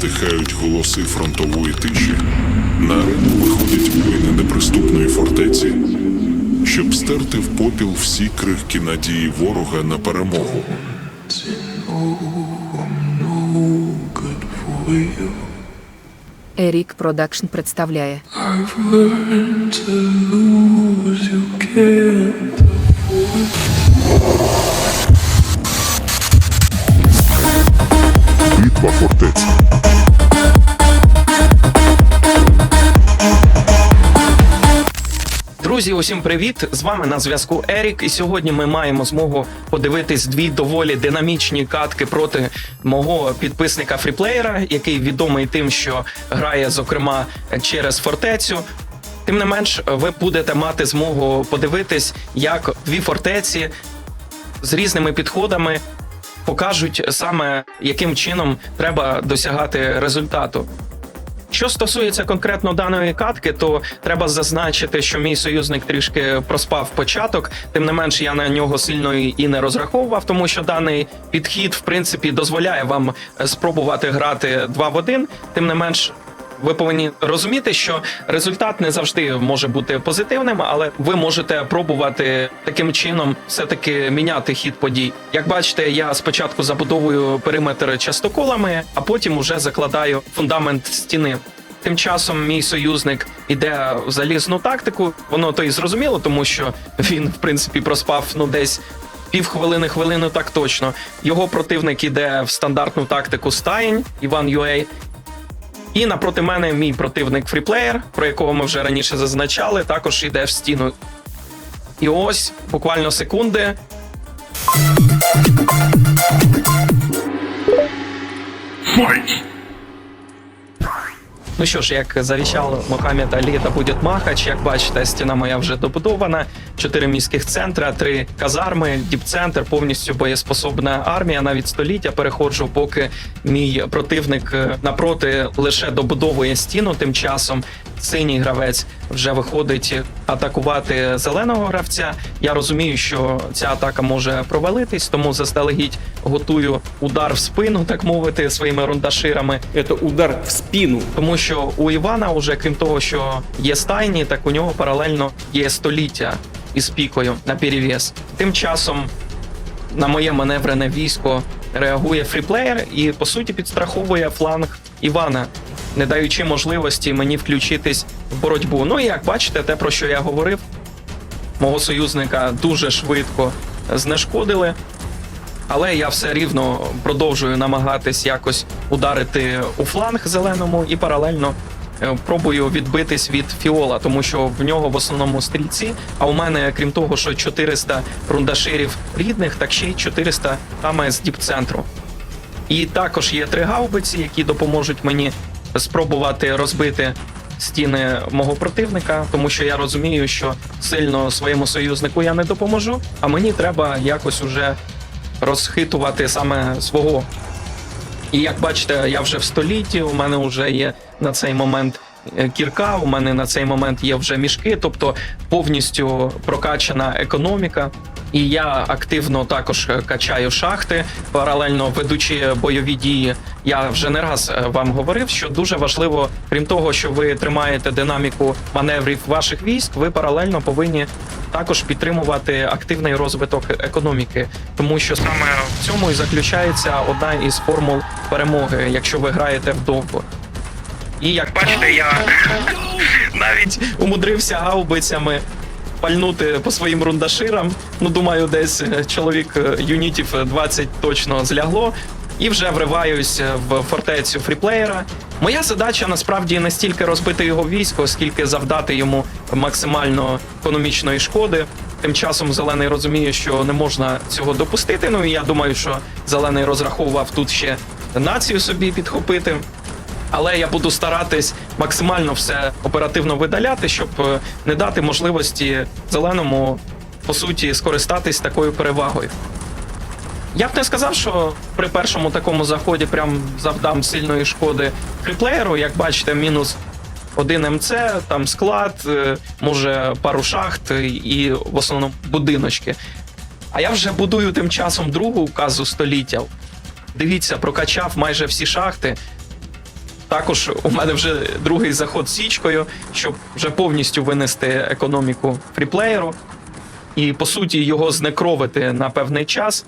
стихають голоси фронтової тиші, на арену виходять воїни неприступної фортеці, щоб стерти в попіл всі крихкі надії ворога на перемогу. Ерік Продакшн представляє I've Битва фортець. Друзі, усім привіт! З вами на зв'язку Ерік. І сьогодні ми маємо змогу подивитись дві доволі динамічні катки проти мого підписника фріплеєра, який відомий тим, що грає зокрема через фортецю. Тим не менш, ви будете мати змогу подивитись, як дві фортеці з різними підходами покажуть саме яким чином треба досягати результату. Що стосується конкретно даної катки, то треба зазначити, що мій союзник трішки проспав початок. Тим не менш, я на нього сильно і не розраховував, тому що даний підхід, в принципі, дозволяє вам е, спробувати грати 2 в 1. Тим не менш. Ви повинні розуміти, що результат не завжди може бути позитивним, але ви можете пробувати таким чином все-таки міняти хід подій. Як бачите, я спочатку забудовую периметр частоколами, а потім уже закладаю фундамент стіни. Тим часом мій союзник іде в залізну тактику. Воно то і зрозуміло, тому що він, в принципі, проспав ну десь півхвилини, хвилину так точно. Його противник іде в стандартну тактику стаєнь Іван Юей. І напроти мене мій противник фріплеєр, про якого ми вже раніше зазначали, також йде в стіну. І ось буквально секунди. Ну що ж, як завіщав Мохаммед Алі, та буде махач. Як бачите, стіна моя вже добудована. Чотири міських центра, три казарми, діпцентр, повністю боєспособна армія. Навіть століття переходжу, поки мій противник е, напроти лише добудовує стіну. Тим часом синій гравець вже виходить атакувати зеленого гравця. Я розумію, що ця атака може провалитись, тому заздалегідь готую удар в спину, так мовити, своїми рундаширами. Это удар в спину. Тому що у Івана, уже крім того, що є стайні, так у нього паралельно є століття із пікою на перевес. Тим часом на моє маневрене військо реагує фріплеєр і по суті підстраховує фланг Івана, не даючи можливості мені включитись в боротьбу. Ну і як бачите, те про що я говорив, мого союзника дуже швидко знешкодили. Але я все рівно продовжую намагатись якось ударити у фланг зеленому і паралельно е, пробую відбитись від фіола, тому що в нього в основному стрільці. А у мене, крім того, що 400 рундаширів рідних, так ще й 400 саме з діпцентру. І також є три гаубиці, які допоможуть мені спробувати розбити стіни мого противника, тому що я розумію, що сильно своєму союзнику я не допоможу, а мені треба якось уже розхитувати саме свого. І як бачите, я вже в столітті, у мене вже є на цей момент е, кірка, у мене на цей момент є вже мішки, тобто повністю прокачана економіка. І я активно також е, качаю шахти, паралельно ведучи бойові дії. Я вже не раз е, вам говорив, що дуже важливо, крім того, що ви тримаєте динаміку маневрів ваших військ, ви паралельно повинні також підтримувати активний розвиток економіки, тому що саме в цьому і заключається одна із формул перемоги, якщо ви граєте вдовго. І як бачите, я навіть умудрився гаубицями пальнути по своїм рундаширам. Ну, думаю, десь е, чоловік е, юнітів е, 20 точно злягло. І вже вриваюсь е, в фортецю фріплеєра. Моя задача насправді не стільки розбити його військо, скільки завдати йому максимально економічної шкоди. Тим часом зелений розуміє, що не можна цього допустити. Ну і я думаю, що зелений розраховував тут ще націю собі підхопити. Але я буду старатись максимально все оперативно видаляти, щоб е, не дати можливості зеленому по суті скористатись такою перевагою. Я б не сказав, що при першому такому заході прям завдам сильної шкоди фріплеєру. Як бачите, мінус один МЦ, там склад, е, може пару шахт і в основному будиночки. А я вже будую тим часом другу казу століття. Дивіться, прокачав майже всі шахти. Також у мене вже другий заход січкою, щоб вже повністю винести економіку фріплеєру і по суті його знекровити на певний час.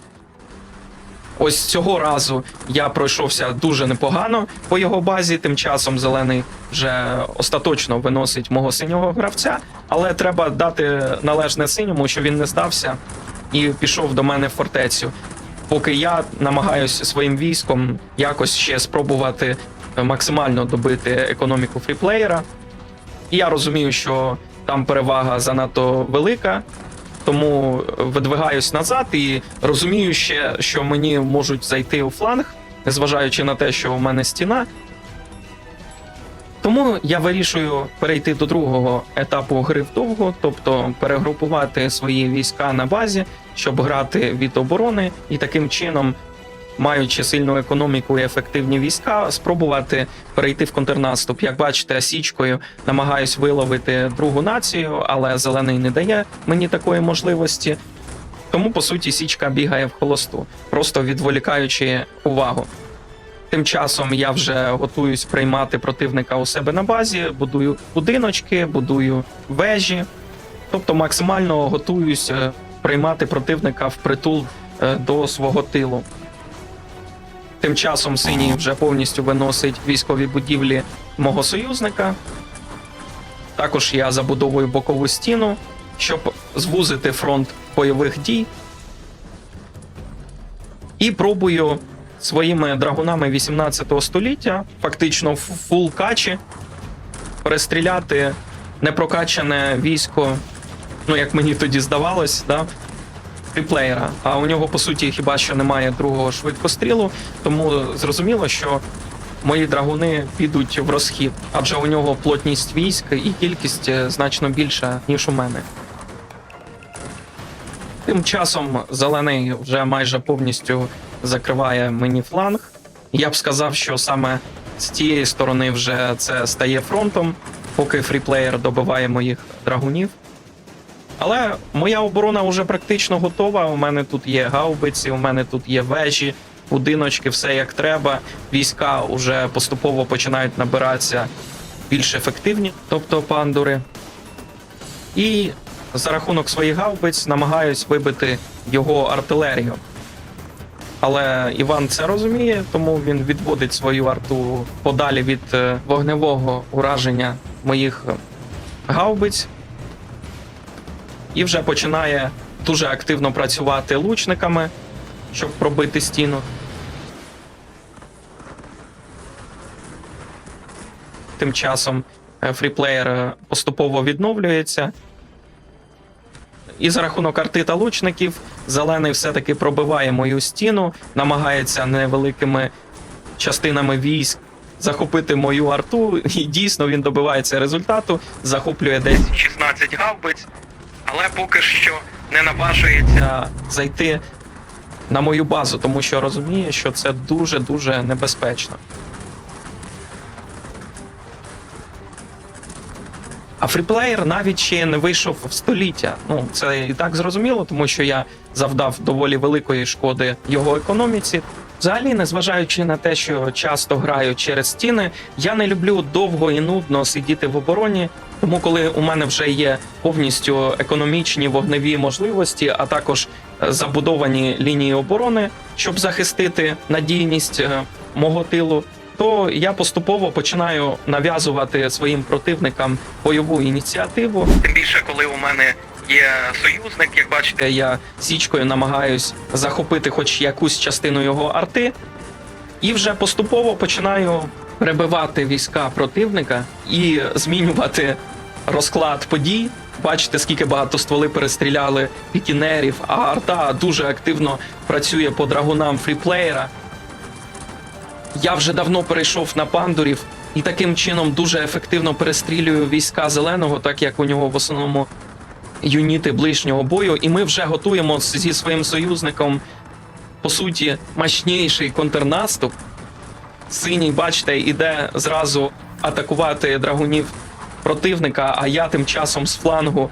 Ось цього разу я пройшовся дуже непогано по його базі. Тим часом зелений вже остаточно виносить мого синього гравця, але треба дати належне синьому, що він не здався і пішов до мене в фортецю. Поки я намагаюся своїм військом якось ще спробувати максимально добити економіку фріплеєра. І я розумію, що там перевага занадто велика, тому видвигаюсь назад і розумію ще, що мені можуть зайти у фланг, незважаючи на те, що у мене стіна. Тому я вирішую перейти до другого етапу гри вдовго, тобто перегрупувати свої війська на базі, щоб грати від оборони, і таким чином, маючи сильну економіку і ефективні війська, спробувати перейти в контрнаступ. Як бачите, січкою намагаюсь виловити другу націю, але зелений не дає мені такої можливості. Тому, по суті, січка бігає в холосту, просто відволікаючи увагу. Тим часом я вже готуюсь приймати противника у себе на базі, будую будиночки, будую вежі. Тобто максимально готуюсь е, приймати противника в притул е, до свого тилу. Тим часом синій вже повністю виносить військові будівлі мого союзника. Також я забудовую бокову стіну, щоб звузити фронт бойових дій. І пробую своїми драгунами 18 століття, фактично в фул качі, перестріляти непрокачане військо, ну як мені тоді здавалось, да, фріплеєра. А у нього, по суті, хіба що немає другого швидкострілу, тому зрозуміло, що мої драгуни підуть в розхід, адже у нього плотність військ і кількість е, значно більша, ніж у мене. Тим часом зелений вже майже повністю закриває мені фланг. Я б сказав, що саме з цієї сторони вже це стає фронтом, поки фріплеєр добиває моїх драгунів. Але моя оборона вже практично готова. У мене тут є гаубиці, у мене тут є вежі, будиночки, все як треба. Війська вже поступово починають набиратися більш ефективні, тобто пандури. І за рахунок своїх гаубиць намагаюсь вибити його артилерію. Але Іван це розуміє, тому він відводить свою арту подалі від е, вогневого ураження моїх е, гаубиць і вже починає дуже активно працювати лучниками, щоб пробити стіну. Тим часом е, фріплеєр е, поступово відновлюється. І за рахунок арти та лучників зелений все-таки пробиває мою стіну, намагається невеликими частинами військ захопити мою арту. І дійсно він добивається результату, захоплює десь 16 гаубиць, але поки що не наважується зайти на мою базу, тому що розуміє, що це дуже-дуже небезпечно. А фріплеєр навіть ще не вийшов в століття. Ну це і так зрозуміло, тому що я завдав доволі великої шкоди його економіці. Взагалі, незважаючи на те, що часто граю через стіни, я не люблю довго і нудно сидіти в обороні. Тому, коли у мене вже є повністю економічні вогневі можливості, а також е, забудовані лінії оборони, щоб захистити надійність е, мого тилу, то я поступово починаю нав'язувати своїм противникам бойову ініціативу. Тим більше, коли у мене є союзник, як бачите, я січкою намагаюсь захопити хоч якусь частину його арти, і вже поступово починаю перебивати війська противника і змінювати розклад подій. Бачите, скільки багато стволи перестріляли пікінерів, а арта дуже активно працює по драгунам фріплеєра. Я вже давно перейшов на пандурів і таким чином дуже ефективно перестрілюю війська зеленого, так як у нього в основному юніти ближнього бою. І ми вже готуємо зі своїм союзником, по суті, мощніший контрнаступ. Синій, бачите, іде зразу атакувати драгунів противника, а я тим часом з флангу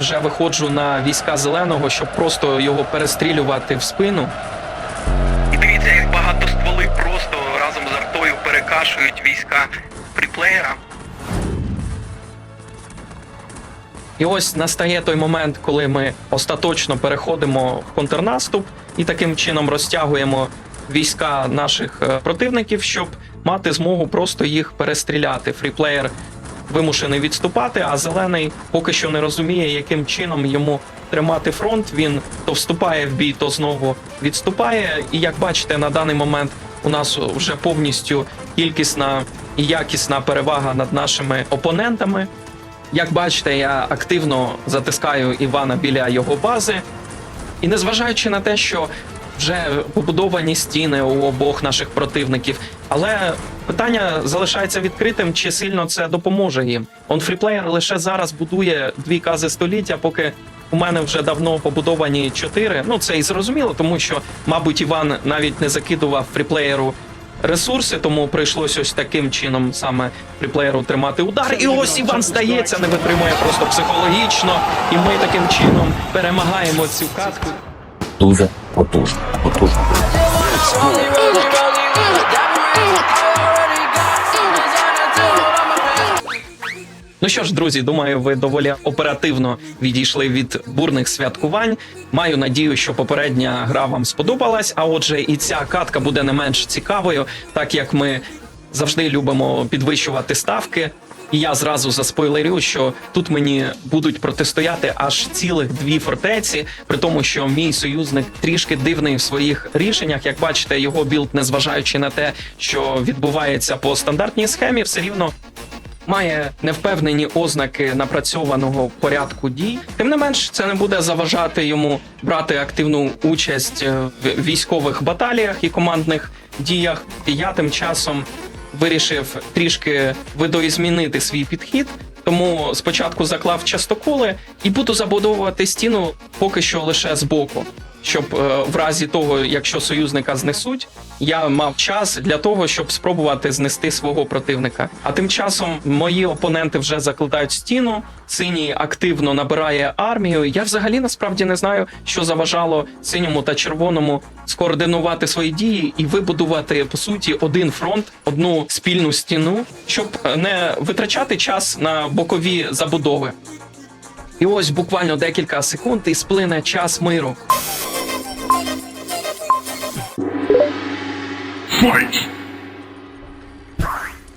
вже виходжу на війська зеленого, щоб просто його перестрілювати в спину. І дивіться, як багато стволи просто разом з артою перекрили закашують війська фріплеєра. І ось настає той момент, коли ми остаточно переходимо в контрнаступ і таким чином розтягуємо війська наших е, противників, щоб мати змогу просто їх перестріляти. Фріплеєр вимушений відступати, а зелений поки що не розуміє, яким чином йому тримати фронт. Він то вступає в бій, то знову відступає. І як бачите, на даний момент у нас вже повністю кількісна і якісна перевага над нашими опонентами. Як бачите, я активно затискаю Івана біля його бази. І незважаючи на те, що вже побудовані стіни у обох наших противників, але питання залишається відкритим, чи сильно це допоможе їм. Он фріплеєр лише зараз будує дві кази століття, поки у мене вже давно побудовані чотири. Ну це і зрозуміло, тому що, мабуть, Іван навіть не закидував фріплеєру ресурси, тому прийшлось ось таким чином саме фріплеєру тримати удар. І ось Іван здається, не витримує просто психологічно, і ми таким чином перемагаємо цю катку. Дуже потужно. Потужно. Що ж, друзі, думаю, ви доволі оперативно відійшли від бурних святкувань. Маю надію, що попередня гра вам сподобалась. А отже, і ця катка буде не менш цікавою, так як ми завжди любимо підвищувати ставки. І я зразу заспойлерю, що тут мені будуть протистояти аж цілих дві фортеці, при тому, що мій союзник трішки дивний в своїх рішеннях. Як бачите, його білд, незважаючи на те, що відбувається по стандартній схемі, все рівно має невпевнені ознаки напрацьованого порядку дій. Тим не менш, це не буде заважати йому брати активну участь е, в військових баталіях і командних діях. Я тим часом вирішив трішки видоізмінити свій підхід. Тому спочатку заклав частоколи і буду забудовувати стіну поки що лише збоку, щоб е, в разі того, якщо союзника знесуть, я мав час для того, щоб спробувати знести свого противника. А тим часом мої опоненти вже закладають стіну. Синій активно набирає армію. Я взагалі насправді не знаю, що заважало синьому та червоному скоординувати свої дії і вибудувати по суті один фронт, одну спільну стіну, щоб не витрачати час на бокові забудови. І ось буквально декілька секунд і сплине час миру.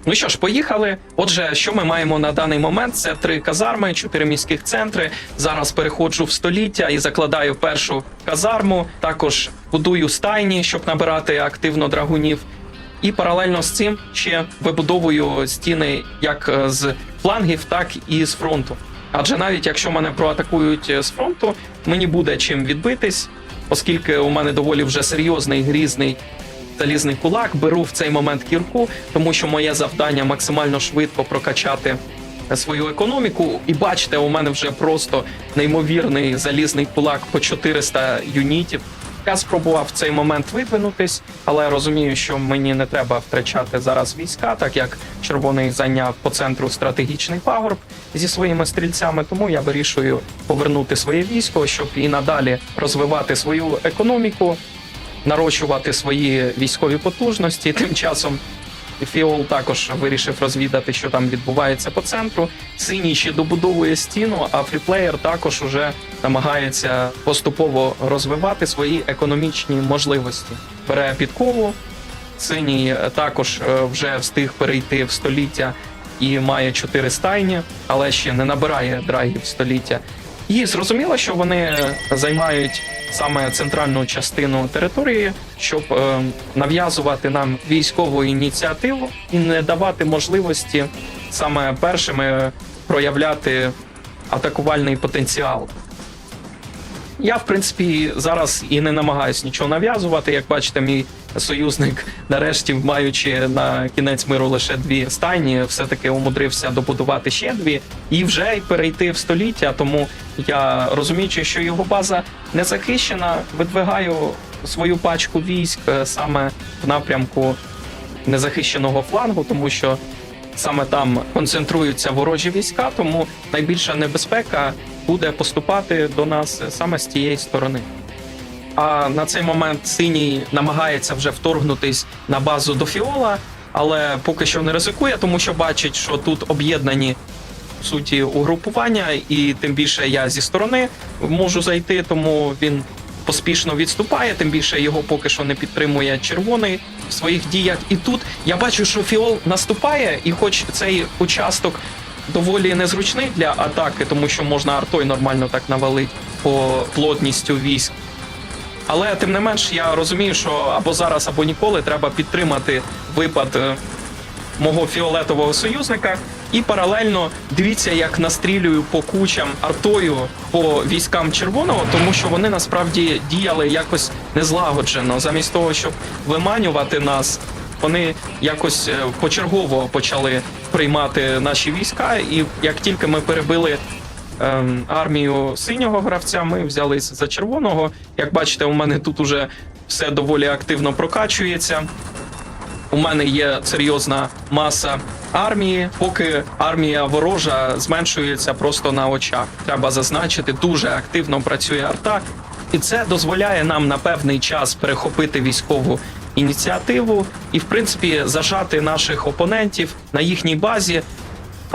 Ну що ж, поїхали. Отже, що ми маємо на даний момент? Це три казарми, чотири міських центри. Зараз переходжу в століття і закладаю першу казарму. Також будую стайні, щоб набирати активно драгунів. І паралельно з цим ще вибудовую стіни як е, з флангів, так і з фронту. Адже навіть якщо мене проатакують е, з фронту, мені буде чим відбитись, оскільки у мене доволі вже серйозний грізний залізний кулак. Беру в цей момент кірку, тому що моє завдання максимально швидко прокачати свою економіку. І бачите, у мене вже просто неймовірний залізний кулак по 400 юнітів. Я спробував в цей момент видвинутись, але розумію, що мені не треба втрачати зараз війська, так як червоний зайняв по центру стратегічний пагорб зі своїми стрільцями. Тому я вирішую повернути своє військо, щоб і надалі розвивати свою економіку, нарощувати свої військові потужності. Тим часом Фіол також вирішив розвідати, що там відбувається по центру. Синій ще добудовує стіну, а фріплеєр також уже намагається поступово розвивати свої економічні можливості. Бере підкову. Синій е, також е, вже встиг перейти в століття і має чотири стайні, але ще не набирає драгів століття. І зрозуміло, що вони займають саме центральну частину території, щоб е, нав'язувати нам військову ініціативу і не давати можливості саме першими проявляти атакувальний потенціал. Я, в принципі, зараз і не намагаюсь нічого нав'язувати. Як бачите, мій союзник, нарешті, маючи на кінець миру лише дві стайні, все-таки умудрився добудувати ще дві і вже й перейти в століття. Тому я розуміючи, що його база не захищена, видвигаю свою пачку військ е, саме в напрямку незахищеного флангу, тому що саме там концентруються ворожі війська, тому найбільша небезпека буде поступати до нас саме з тієї сторони. А на цей момент синій намагається вже вторгнутись на базу до Фіола. але поки що не ризикує, тому що бачить, що тут об'єднані в суті угрупування, і тим більше я зі сторони можу зайти, тому він поспішно відступає. Тим більше його поки що не підтримує червоний в своїх діях. І тут я бачу, що Фіол наступає, і хоч цей участок доволі незручний для атаки, тому що можна артой нормально так навалити по плотністю військ. Але тим не менш, я розумію, що або зараз, або ніколи треба підтримати випад е, мого фіолетового союзника. І паралельно дивіться, як настрілюю по кучам артою по військам червоного, тому що вони насправді діяли якось незлагоджено. Замість того, щоб виманювати нас, вони якось е, почергово почали приймати наші війська. І як тільки ми перебили ем, армію синього гравця, ми взялись за червоного. Як бачите, у мене тут уже все доволі активно прокачується. У мене є серйозна маса армії, поки армія ворожа зменшується просто на очах. Треба зазначити, дуже активно працює арта, і це дозволяє нам на певний час перехопити військову ініціативу і, в принципі, зажати наших опонентів на їхній базі.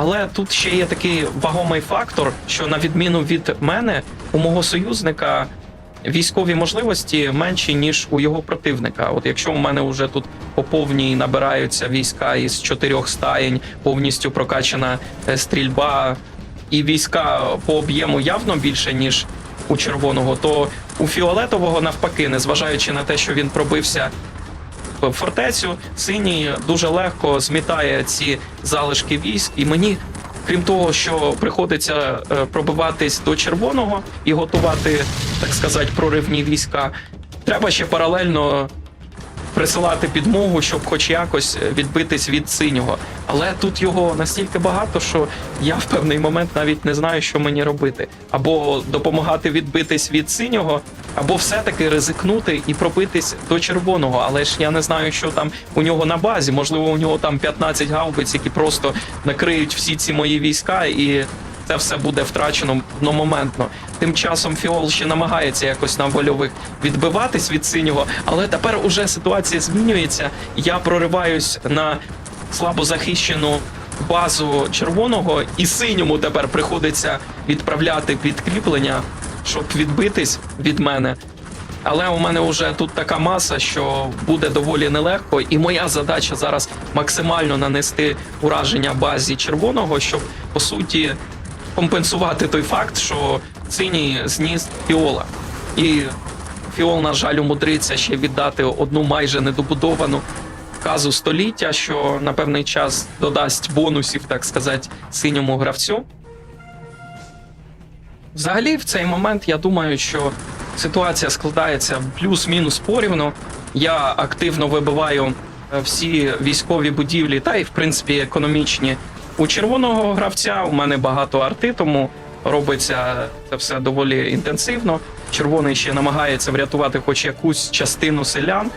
Але тут ще є такий вагомий фактор, що на відміну від мене, у мого союзника військові можливості менші, ніж у його противника. От якщо у мене вже тут по повній набираються війська із чотирьох стаєнь, повністю прокачана е, стрільба, і війська по об'єму явно більше, ніж у червоного, то у фіолетового навпаки, незважаючи на те, що він пробився фортецю, синій дуже легко змітає ці залишки військ, і мені. Крім того, що приходиться е, пробиватись до червоного і готувати, так сказати, проривні війська, треба ще паралельно присилати підмогу, щоб хоч якось відбитись від синього. Але тут його настільки багато, що я в певний момент навіть не знаю, що мені робити. Або допомагати відбитись від синього, або все-таки ризикнути і пробитись до червоного. Але ж я не знаю, що там у нього на базі. Можливо, у нього там 15 гаубиць, які просто накриють всі ці мої війська і. Це все буде втрачено одномоментно. Тим часом Фіол ще намагається якось на вольових відбиватись від синього, але тепер уже ситуація змінюється. Я прориваюсь на слабо захищену базу червоного, і синьому тепер приходиться відправляти підкріплення, щоб відбитись від мене. Але у мене вже тут така маса, що буде доволі нелегко, і моя задача зараз максимально нанести ураження базі червоного, щоб по суті компенсувати той факт, що синій зніс фіола. І фіол, на жаль, умудриться ще віддати одну майже недобудовану казу століття, що на певний час додасть бонусів, так сказати, синьому гравцю. Взагалі, в цей момент я думаю, що ситуація складається плюс-мінус порівну. Я активно вибиваю е, всі військові будівлі та й, в принципі, економічні у червоного гравця. У мене багато арти, тому робиться це все доволі інтенсивно. Червоний ще намагається врятувати хоч якусь частину селян.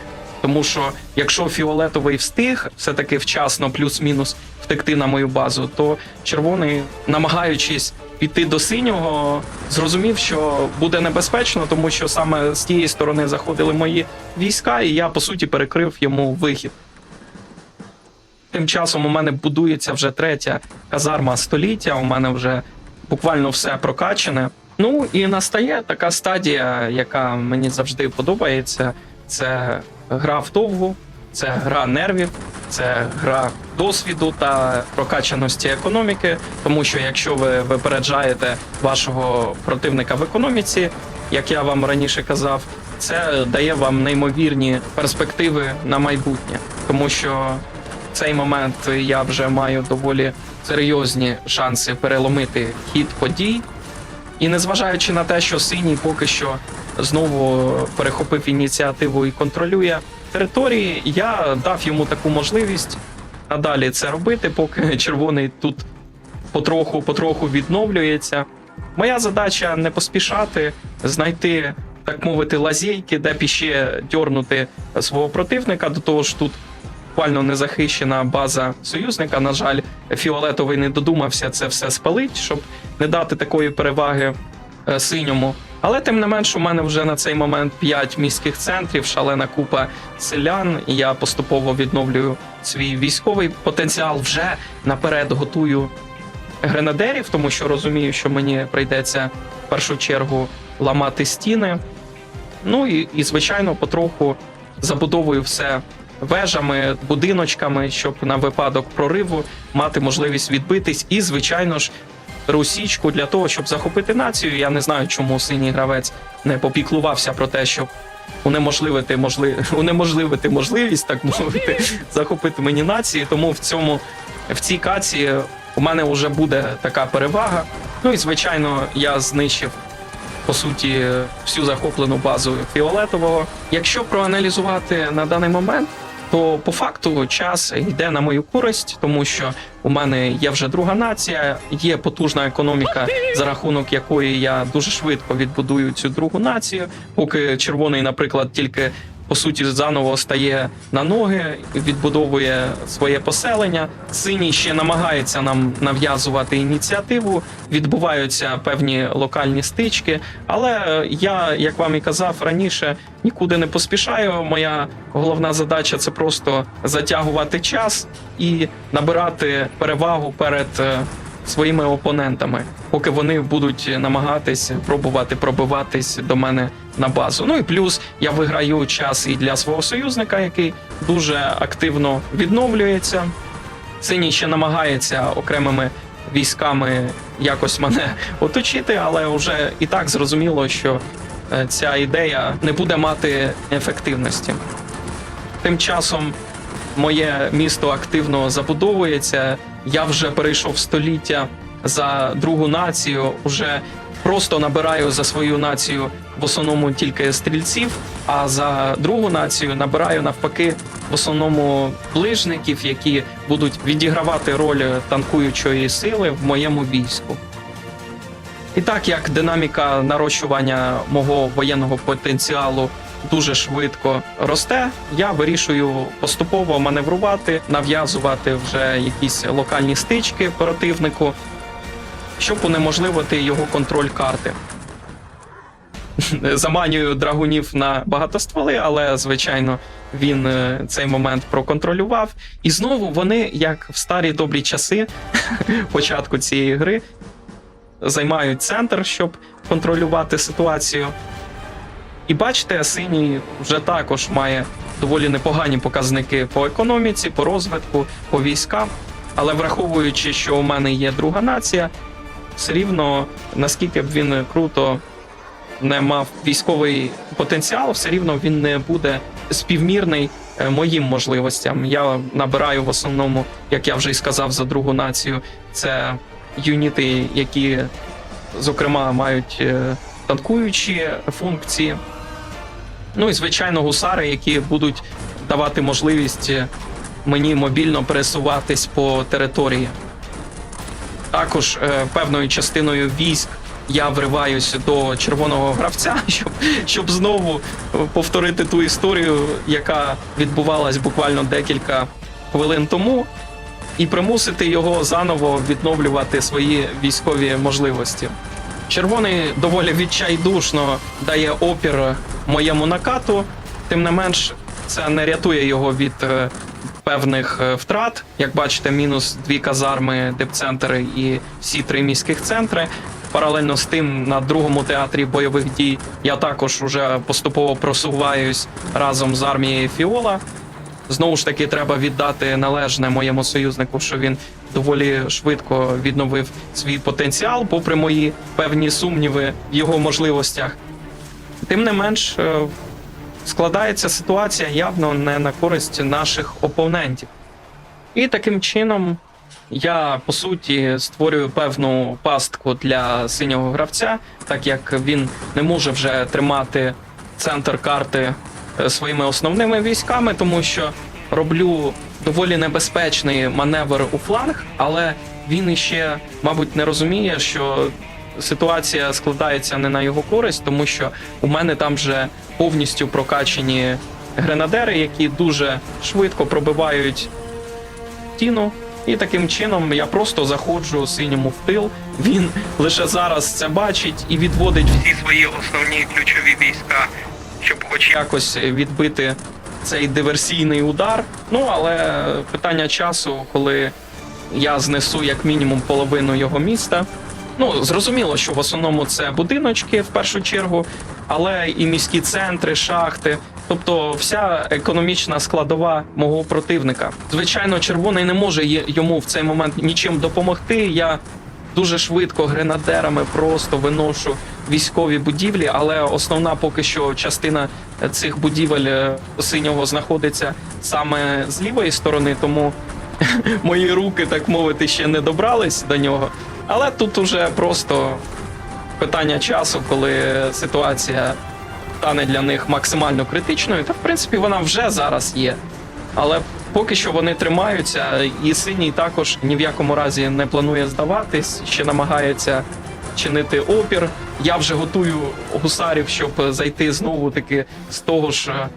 Тому що якщо фіолетовий встиг все-таки вчасно плюс-мінус втекти на мою базу, то червоний, намагаючись піти до синього, зрозумів, що буде небезпечно, тому що саме з тієї сторони заходили мої війська, і я по суті перекрив йому вихід. Тим часом у мене будується вже третя казарма століття. У мене вже буквально все прокачане. Ну і настає така стадія, яка мені завжди подобається. Це гра в довгу, це гра нервів, це гра досвіду та прокачаності економіки. Тому що якщо ви випереджаєте вашого противника в економіці, як я вам раніше казав, це дає вам неймовірні перспективи на майбутнє, тому що в цей момент я вже маю доволі серйозні шанси переломити хід подій. І незважаючи на те, що синій поки що знову перехопив ініціативу і контролює території, я дав йому таку можливість надалі це робити, поки червоний тут потроху потроху відновлюється. Моя задача не поспішати, знайти, так мовити, лазейки, де б іще дьорнути свого противника. До того ж, тут буквально незахищена база союзника. На жаль, фіолетовий не додумався це все спалить, щоб не дати такої переваги е, синьому. Але тим не менш, у мене вже на цей момент 5 міських центрів, шалена купа селян. І я поступово відновлюю свій військовий потенціал. Вже наперед готую гренадерів, тому що розумію, що мені прийдеться в першу чергу ламати стіни. Ну і, і звичайно, потроху забудовую все вежами, будиночками, щоб на випадок прориву мати можливість відбитись. І, звичайно ж, русічку для того, щоб захопити націю. Я не знаю, чому синій гравець не попіклувався про те, щоб унеможливити можли... унеможливити можливість, так мовити, захопити мені нації. Тому в цьому в цій каці у мене вже буде така перевага. Ну і звичайно, я знищив по суті всю захоплену базу фіолетового. Якщо проаналізувати на даний момент, то по факту час йде на мою користь, тому що у мене є вже друга нація, є потужна економіка, за рахунок якої я дуже швидко відбудую цю другу націю. Поки червоний, наприклад, тільки по суті заново стає на ноги, відбудовує своє поселення. Синій ще намагається нам нав'язувати ініціативу. Відбуваються певні локальні стички. Але е, я, як вам і казав раніше, нікуди не поспішаю. Моя головна задача це просто затягувати час і набирати перевагу перед. е, Своїми опонентами, поки вони будуть намагатись пробувати пробиватись до мене на базу. Ну і плюс я виграю час і для свого союзника, який дуже активно відновлюється. Синій ще намагається окремими військами якось мене оточити, але вже і так зрозуміло, що е, ця ідея не буде мати ефективності. Тим часом моє місто активно забудовується. Я вже перейшов століття за другу націю. Уже просто набираю за свою націю в основному тільки стрільців, а за другу націю набираю навпаки в основному ближників, які будуть відігравати роль танкуючої сили в моєму війську. І так як динаміка нарощування мого воєнного потенціалу дуже швидко росте, я вирішую поступово маневрувати, нав'язувати вже якісь локальні стички противнику, щоб унеможливити його контроль карти. Заманюю драгунів на багатостволи, але звичайно він е, цей момент проконтролював. І знову вони, як в старі добрі часи початку цієї гри, займають центр, щоб контролювати ситуацію. І бачите, синій вже також має доволі непогані показники по економіці, по розвитку, по військам. Але враховуючи, що у мене є друга нація, все рівно наскільки б він круто не мав військовий потенціал, все рівно він не буде співмірний е, моїм можливостям. Я набираю в основному, як я вже й сказав, за другу націю, це юніти, які зокрема мають е, танкуючі функції. Ну і звичайно, гусари, які будуть давати можливість е, мені мобільно пересуватись по території. Також е, певною частиною військ я вриваюся до червоного гравця, щоб, щоб знову повторити ту історію, яка відбувалась буквально декілька хвилин тому, і примусити його заново відновлювати свої військові можливості. Червоний доволі відчайдушно дає опір моєму накату, тим не менш, це не рятує його від е, певних е, втрат. Як бачите, мінус дві казарми, депцентри і всі три міських центри. Паралельно з тим, на другому театрі бойових дій я також уже поступово просуваюсь разом з армією Фіола. Знову ж таки, треба віддати належне моєму союзнику, що він доволі швидко відновив свій потенціал, попри мої певні сумніви в його можливостях. Тим не менш, е, складається ситуація явно не на користь наших опонентів. І таким чином я по суті створюю певну пастку для синього гравця, так як він не може вже тримати центр карти е, своїми основними військами, тому що роблю доволі небезпечний маневр у фланг, але він іще, мабуть, не розуміє, що ситуація складається не на його користь, тому що у мене там вже повністю прокачені гренадери, які дуже швидко пробивають стіну І таким чином я просто заходжу синьому в тил. Він лише зараз це бачить і відводить всі свої основні ключові війська, щоб хоч якось відбити цей диверсійний удар. Ну але питання часу, коли я знесу як мінімум половину його міста. Ну, зрозуміло, що в основному це будиночки в першу чергу, але і міські центри, шахти, тобто вся економічна складова мого противника. Звичайно, червоний не може йому в цей момент нічим допомогти. Я дуже швидко гренадерами просто виношу військові будівлі, але основна поки що частина цих будівель е, синього знаходиться саме з лівої сторони, тому мої руки, так мовити, ще не добрались до нього. Але тут уже просто питання часу, коли ситуація стане для них максимально критичною. Та в принципі вона вже зараз є. Але поки що вони тримаються, і синій також ні в якому разі не планує здаватись, ще намагається чинити опір. Я вже готую гусарів, щоб зайти знову таки з того ж е,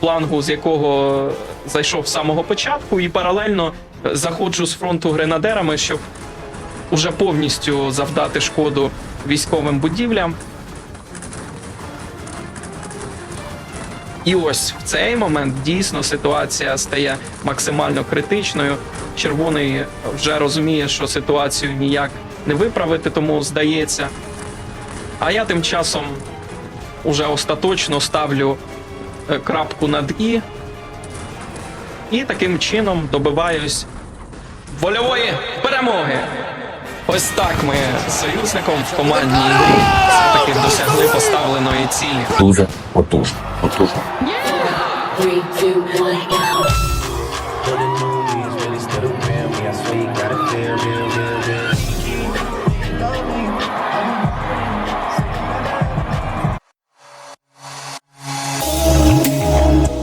флангу, з якого зайшов з самого початку, і паралельно е, заходжу з фронту гренадерами, щоб уже повністю завдати шкоду військовим будівлям. І ось в цей момент дійсно ситуація стає максимально критичною. Червоний вже розуміє, що ситуацію ніяк не виправити, тому здається. А я тим часом уже остаточно ставлю е, крапку над і. І таким чином добиваюсь вольової перемоги. Ось так ми з союзником в командній грі все-таки досягли поставленої цілі. Потужно. Потужно.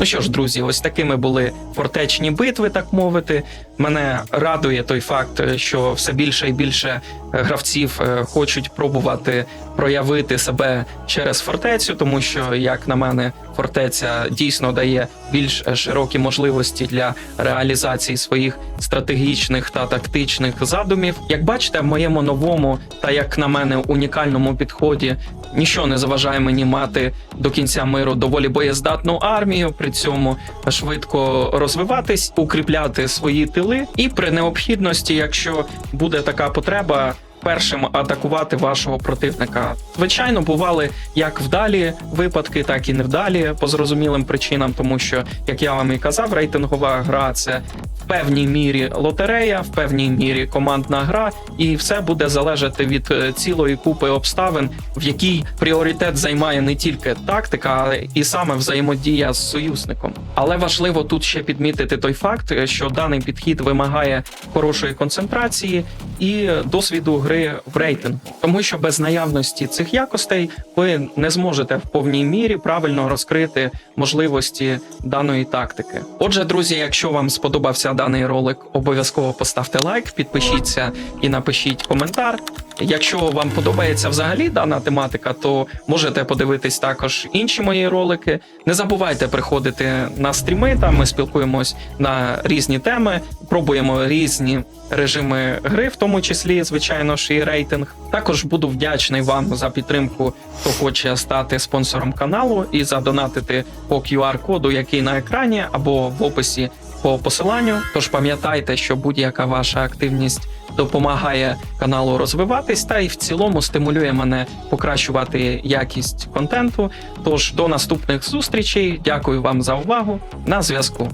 Ну що ж, друзі, ось такими були фортечні битви, так мовити. Мене радує той факт, що все більше і більше е, гравців е, хочуть пробувати проявити себе через фортецю, тому що, як на мене, фортеця дійсно дає більш широкі можливості для реалізації своїх стратегічних та тактичних задумів. Як бачите, в моєму новому та як на мене унікальному підході ніщо не заважає мені мати до кінця миру доволі боєздатну армію, при цьому швидко розвиватись, укріпляти свої тили, і при необхідності, якщо буде така потреба. Першим атакувати вашого противника. Звичайно, бували як вдалі випадки, так і невдалі по зрозумілим причинам, тому що, як я вам і казав, рейтингова гра це певній мірі лотерея, в певній мірі командна гра, і все буде залежати від е, цілої купи обставин, в якій пріоритет займає не тільки тактика, але і саме взаємодія з союзником. Але важливо тут ще підмітити той факт, що даний підхід вимагає хорошої концентрації і досвіду гри в рейтингу, тому що без наявності цих якостей ви не зможете в повній мірі правильно розкрити можливості даної тактики. Отже, друзі, якщо вам сподобався даний ролик, обов'язково поставте лайк, підпишіться і напишіть коментар. Якщо вам подобається взагалі дана тематика, то можете подивитись також інші мої ролики. Не забувайте приходити на стріми. Там ми спілкуємось на різні теми, пробуємо різні режими гри, в тому числі, звичайно ж, і рейтинг. Також буду вдячний вам за підтримку, хто хоче стати спонсором каналу і задонатити по QR-коду, який на екрані або в описі по посиланню. Тож пам'ятайте, що будь-яка ваша активність допомагає каналу розвиватись та й в цілому стимулює мене покращувати якість контенту. Тож до наступних зустрічей. Дякую вам за увагу. На зв'язку.